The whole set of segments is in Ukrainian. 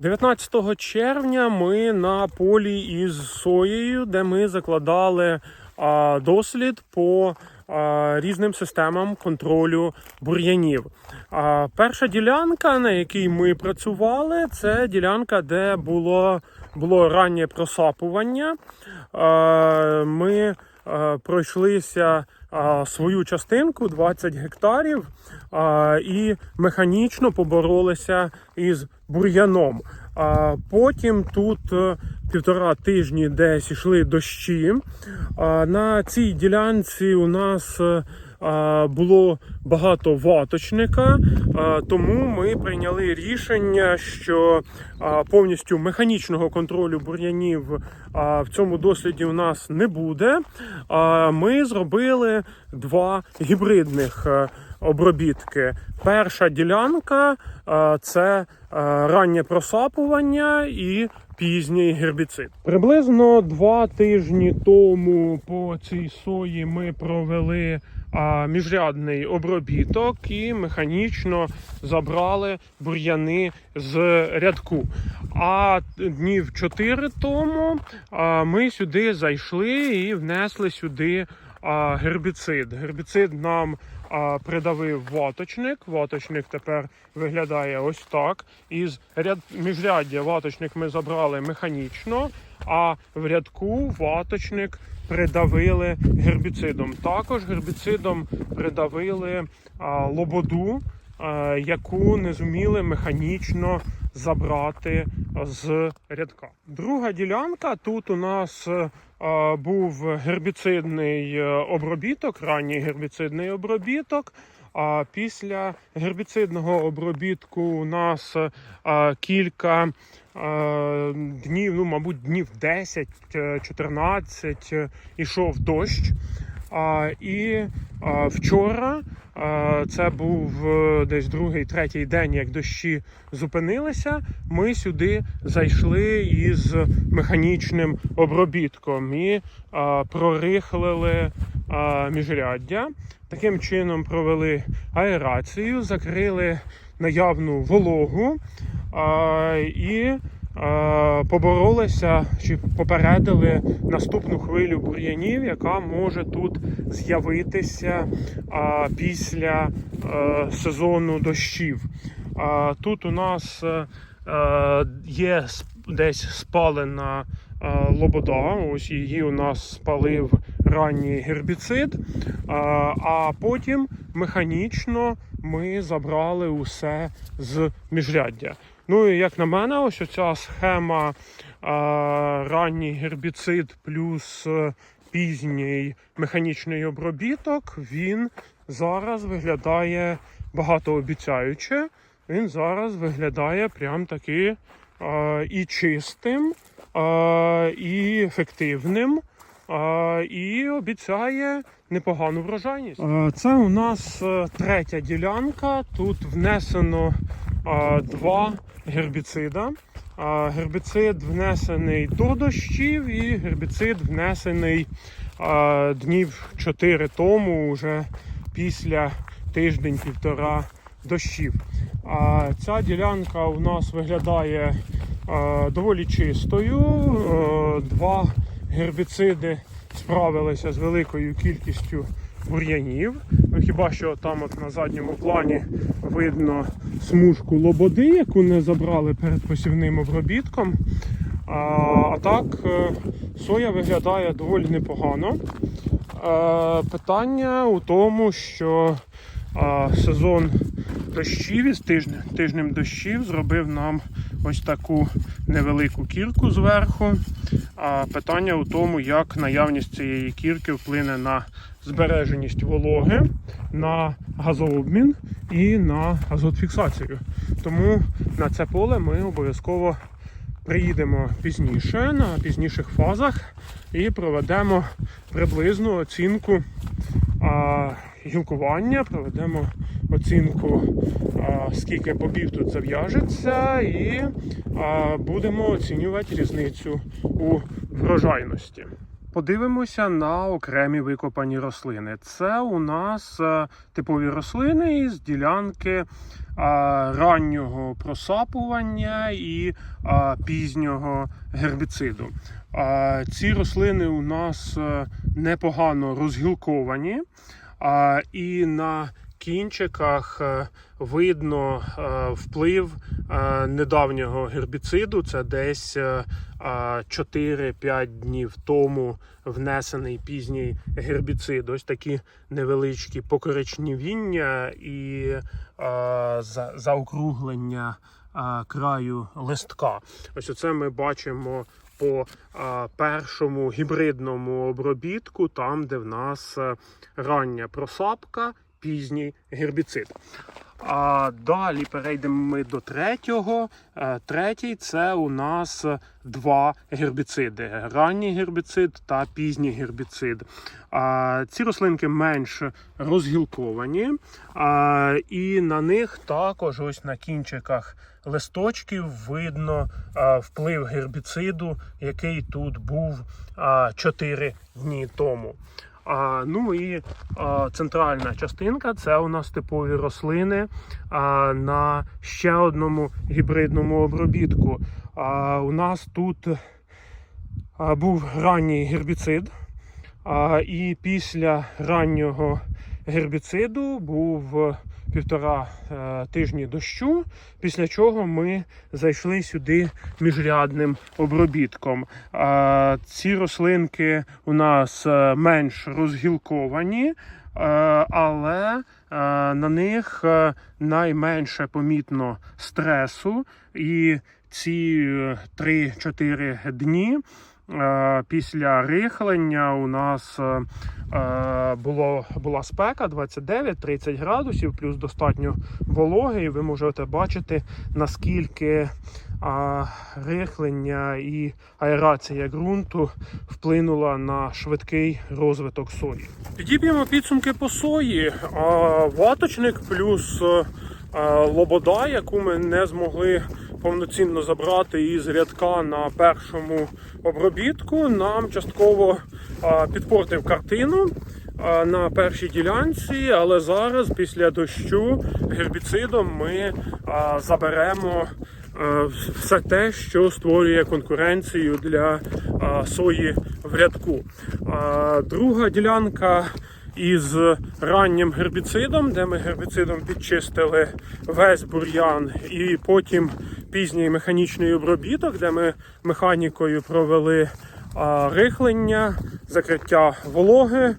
19 червня ми на полі із соєю, де ми закладали а, дослід по а, різним системам контролю бур'янів. А, перша ділянка, на якій ми працювали, це ділянка, де було, було раннє просапування. А, ми а, пройшлися свою частинку 20 гектарів і механічно поборолися із бур'яном. А потім тут е, півтора тижні десь йшли дощі. На цій ділянці у нас е, було багато ваточника, тому ми прийняли рішення, що повністю механічного контролю бур'янів в цьому досліді у нас не буде. Ми зробили два гібридних е, обробітки. Перша ділянка е, це е, раннє просапування і пізній гербіцид. Приблизно два тижні тому по цій сої ми провели міжрядний обробіток і механічно забрали бур'яни з рядку. А днів чотири тому ми сюди зайшли і внесли сюди а, гербіцид. Гербіцид нам а, придавив ваточник. Ваточник тепер виглядає ось так. Із ряд міжряддя ваточник ми забрали механічно, а в рядку ваточник придавили гербіцидом. Також гербіцидом придавили а, лободу, яку не зуміли механічно забрати з рядка. Друга ділянка тут у нас е, був гербіцидний е, обробіток, ранній гербіцидний обробіток. А після гербіцидного обробітку у нас е, кілька е, днів, ну, мабуть, днів 10-14 е, ішов дощ. І вчора це був е, десь другий, третій день, як дощі зупинилися. Ми сюди зайшли із механічним обробітком і прорихлили міжряддя. Таким чином провели аерацію, закрили наявну вологу і поборолися чи попередили наступну хвилю бур'янів, яка може тут з'явитися після е, сезону дощів. Тут у нас е, е, є десь спалена лобода. Ось її у нас спалив ранній гербіцид. А потім механічно ми забрали усе з міжряддя. Ну і як на мене, ось оця схема а, ранній гербіцид плюс е, пізній механічний обробіток, він зараз виглядає багатообіцяюче. Він зараз виглядає прям таки а, і чистим, а, і ефективним. І обіцяє непогану врожайність. Це у нас е, третя ділянка. Тут внесено два гербіцида. Гербіцид внесений до дощів, і гербіцид внесений днів 4 тому, вже після тиждень-півтора дощів. Ця ділянка у нас виглядає доволі чистою. Е, Два гербіциди справилися з великою кількістю бур'янів. Ну, хіба що там от на задньому плані видно смужку лободи, яку не забрали перед посівним обробітком. А, а так, е, соя виглядає доволі непогано. Е, Питання у тому, що а, сезон дощів із тижня, тижнем дощів зробив нам ось таку невелику кірку зверху. А питання у тому, як наявність цієї кірки вплине на збереженість вологи, на газообмін і на азотфіксацію. Тому на це поле ми обов'язково приїдемо пізніше, на пізніших фазах, і проведемо приблизну оцінку а, гілкування, проведемо оцінку, скільки бобів тут зав'яжеться, і будемо оцінювати різницю у врожайності. подивимося на окремі викопані рослини. Це у нас е, типові рослини із ділянки раннього просапування і пізнього гербіциду. Ці рослини у нас е, непогано розгілковані, і на кінчиках е, видно е, вплив е, недавнього гербіциду. Це десь е, 4-5 днів тому внесений пізній гербіцид. Ось такі невеличкі покоричневіння і заокруглення краю листка. Ось оце ми бачимо по першому гібридному обробітку, там, де в нас рання просапка, пізній гербіцид. А далі перейдемо ми до третього. Е, Третій це у нас два гербіциди: ранній гербіцид та пізній гербіцид. Ці рослинки менш розгілковані, і на них також ось на кінчиках листочків видно вплив гербіциду, який тут був а, 4 дні тому. Ну і центральна частинка це у нас типові рослини на ще одному гібридному обробітку. У нас тут був ранній гербіцид, і після раннього гербіциду був півтора е, тижні дощу, після чого ми зайшли сюди міжрядним обробітком. А, Ці рослинки у нас е, менш розгілковані, е, але е, на них е, найменше помітно стресу, і ці е, 3-4 дні. Е, Після рихлення у нас е, е, було, була спека 29-30 градусів, плюс достатньо вологи, і ви можете бачити, наскільки рихлення і аерація ґрунту вплинула на швидкий розвиток сої. Підіб'ємо підсумки по сої. Ваточник плюс лобода, яку ми не змогли повноцінно забрати із рядка на першому обробітку, нам частково підпортив картину на першій ділянці, але зараз, після дощу, гербіцидом ми заберемо все те, що створює конкуренцію для сої в рядку. Друга ділянка із раннім гербіцидом, де ми гербіцидом підчистили весь бур'ян, і потім пізній механічний обробіток, де ми механікою провели рихлення, закриття вологи,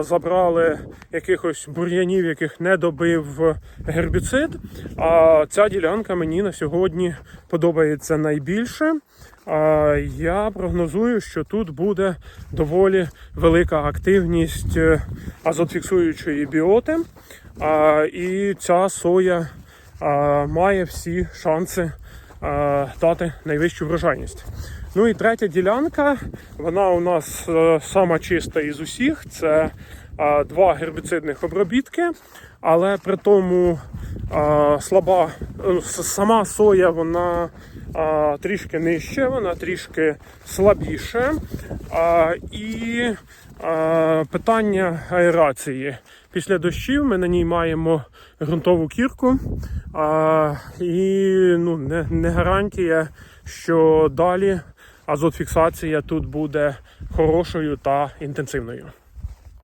забрали якихось бур'янів, яких не добив гербіцид. А ця ділянка мені на сьогодні подобається найбільше. Я прогнозую, що тут буде доволі велика активність е, азотфіксуючої біоти. І ця соя має всі шанси дати найвищу врожайність. Ну і третя ділянка, вона у нас е, сама чиста із усіх. Це два гербіцидних обробітки, але при тому слаба е, сама соя вона а, трішки нижче, вона трішки слабіше. А, і а, питання аерації. Після дощів ми на ній маємо ґрунтову кірку, а, і ну, не, не гарантія, що далі азотфіксація тут буде хорошою та інтенсивною.